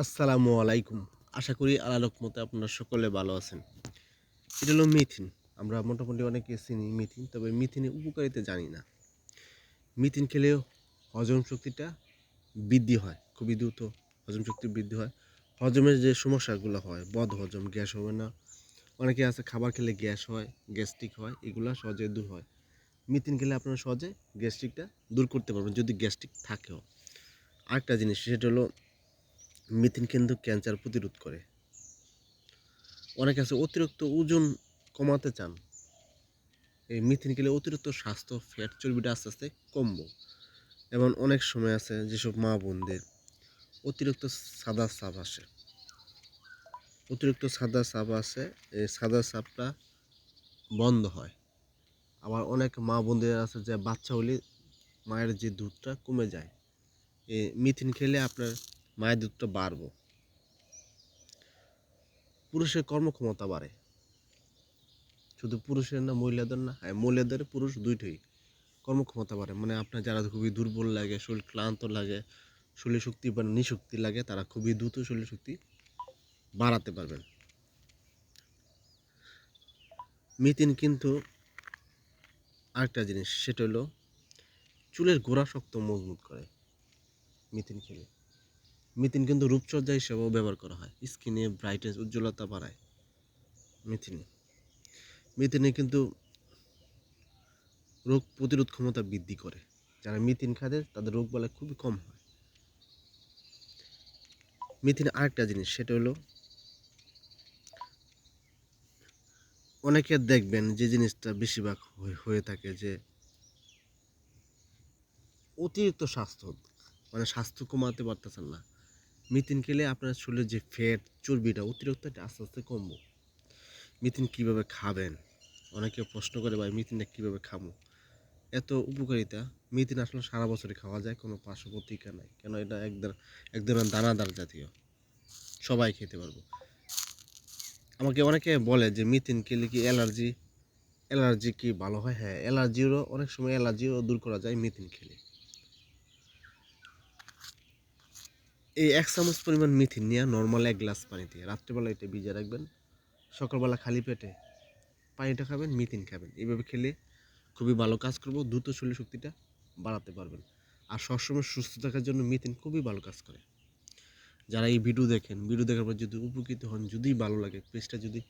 আসসালামু আলাইকুম। আশা করি আল্লাহ রকমতে আপনারা সকলে ভালো আছেন। এটা হলো মিথিন। আমরা মোটামুটি অনেকে চিনি মিথিন, তবে মিথিনের উপকারিতা জানি না। মিথিন খেলেও হজম শক্তিটা বৃদ্ধি হয়, খুবই দ্রুত হজম শক্তি বৃদ্ধি হয়। হজমের যে সমস্যাগুলো হয়, বদ হজম, গ্যাস হবে না। অনেকে আছে খাবার খেলে গ্যাস হয়, গ্যাস্ট্রিক হয়, এগুলো সহজে দূর হয়। মিথিন খেলে আপনারা সহজে গ্যাস্ট্রিকটা দূর করতে পারবেন যদি গ্যাস্ট্রিক থাকেও। আরেকটা জিনিস, সেটা হলো মিথিন কিন্তু ক্যান্সার প্রতিরোধ করে। অনেকে আছে অতিরিক্ত ওজন কমাতে চান। এই মিথিন খেলে অতিরিক্ত স্বাস্থ্য ফ্যাট চর্বিটা আস্তে আস্তে কমবো। এবং অনেক সময় আছে যেসব মা বোনদের অতিরিক্ত সাদা সাপ আসে। অতিরিক্ত সাদা সাপ আসে, এই সাদা সাপটা বন্ধ হয়। আবার অনেক মা বোনদের আছে যে বাচ্চা হলে মায়ের যে দুধটা কমে যায়। এই মিথিন খেলে আপনার মায়ের দুধটা বাড়বো। পুরুষের কর্মক্ষমতা বাড়ে। শুধু পুরুষের না, মহিলাদের না হ্যাঁ মহিলাদের পুরুষ দুইটাই কর্মক্ষমতা বাড়ে। মানে আপনার যারা খুবই দুর্বল লাগে, শরীর ক্লান্ত লাগে, শরীর শক্তি বা নিশক্তি লাগে, তারা খুবই দ্রুত শরীর শক্তি বাড়াতে পারবেন। মিতিন কিন্তু আরেকটা জিনিস, সেটা হলো চুলের গোড়া শক্ত মজবুত করে মিথিন খেলে। মিথিন কিন্তু রূপচর্যা হিসেবেও ব্যবহার করা হয়। স্কিনে ব্রাইটনেস উজ্জ্বলতা বাড়ায় মিথিনে। মিথিনে কিন্তু রোগ প্রতিরোধ ক্ষমতা বৃদ্ধি করে। যারা মিথিন খাদের, তাদের রোগ বলা খুবই কম হয়। মিথিন আরেকটা জিনিস, সেটা হলো অনেকে দেখবেন যে জিনিসটা বেশিরভাগ হয়ে থাকে যে অতিরিক্ত স্বাস্থ্য মানে স্বাস্থ্য কমাতে পারতেছেন না। মিথিন খেলে আপনার শরীরের যে ফ্যাট চর্বিটা অতিরিক্ত আস্তে আস্তে কমবো। মিথিন কীভাবে খাবেন? অনেকে প্রশ্ন করে, ভাই, মিথিনটা কীভাবে খাব? এত উপকারিতা, মিথিন আসলে সারা বছরই খাওয়া যায়, কোনো পার্শ্ব প্রতিক্রিয়া নাই। কেন এটা একদম এক ধরনের দানাদার জাতীয়। সবাই খেতে পারব। আমাকে অনেকে বলে যে, মিথিন খেলে কি অ্যালার্জি? অ্যালার্জি কি ভালো হয়? হ্যাঁ অ্যালার্জিরও, অনেক সময় অ্যালার্জিও দূর করা যায় মিথিন খেলে। এই এক চামচ পরিমাণ মিথিন নিয়ে নর্মাল এক গ্লাস পানিতে রাত্রেবেলা এটা ভিজে রাখবেন। সকালবেলা খালি পেটে পানিটা খাবেন, মিথিন খাবেন। এইভাবে খেলে খুবই ভালো কাজ করব, দ্রুত শরীর শক্তিটা বাড়াতে পারবেন। আর সবসময় সুস্থ থাকার জন্য মিথিন খুবই ভালো কাজ করে। যারা এই ভিডিও দেখেন ভিডিও দেখার পর যদি উপকৃত হন, যদি ভালো লাগে পেজটা যদি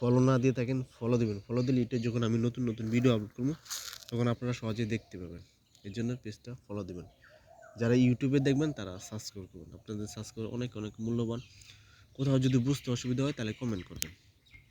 ফলো না দিয়ে থাকেন ফলো দেবেন। ফলো দিলে এটা যখন আমি নতুন নতুন ভিডিও আপলোড করব, তখন আপনারা সহজেই দেখতে পাবেন। এর জন্য পেজটা ফলো দেবেন। যারা ইউটিউবে দেখবেন, তারা সাবস্ক্রাইব করবেন। আপনাদের সাবস্ক্রাইব অনেক অনেক মূল্যবান। কোথাও যদি বুঝতে অসুবিধা হয়, তাহলে কমেন্ট করবেন।